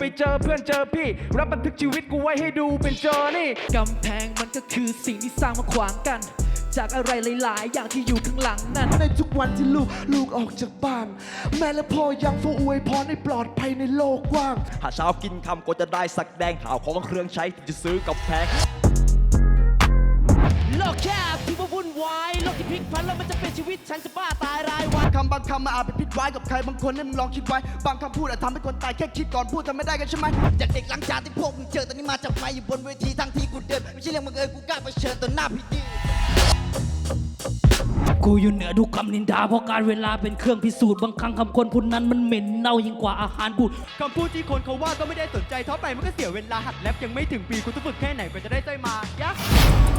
ไปเจอเพื่อนเจอพี่ รับบันทึกชีวิตกูไว้ให้ดูเป็นเจอนี่กำแพงมันก็คือสิ่งที่สร้างมาขวางกัน จากอะไรหลาย ๆ อย่างที่อยู่ข้างหลังนั้น ในทุกวันที่ลูกลูกออกจากบ้าน แม่และพ่อยังฟูอวยพรให้ปลอดภัยในโลกกว้าง หาเช้ากินคำก็จะได้สักแดงข่าวของเครื่องใช้ที่จะซื้อกับแพงโลกแคบที่ว่าวุ่นวายโลกที่พลิกพันแล้วมันจะเป็นชีวิตฉันจะบ้าตายรายวัน คำบางคำมาอาจเป็นพิษร้ายกับใครบางคนให้มึงลองคิดไว้ บางคำพูดอาจทำให้คนตายแค่คิดก่อนพูดทำไม่ได้กันใช่ไหมจากเด็กหลังจานที่พวกมึงเจอตอนนี้มาจับไม้อยู่บนเวทีทั้งที่กูเดินไม่ใช่เรื่องบังเอิญกูกล้าเผชิญต่อหน้าพี่ดีกูอยู่เหนือทุกคำนินทาเพราะการเวลาเป็นเครื่องพิสูจน์บางครั้งคำคนพูดนั้นมันเหม็นเน่ายิ่งกว่าอาหารบูดคำพูดที่คนเขาว่าก็ไม่ได้สนใจเท่าไปมันก็เสียเวลาหัดแรปยังไม่ถึงปีกูต้องฝึกแค่ไหนกว่าจะได้ใจมายะ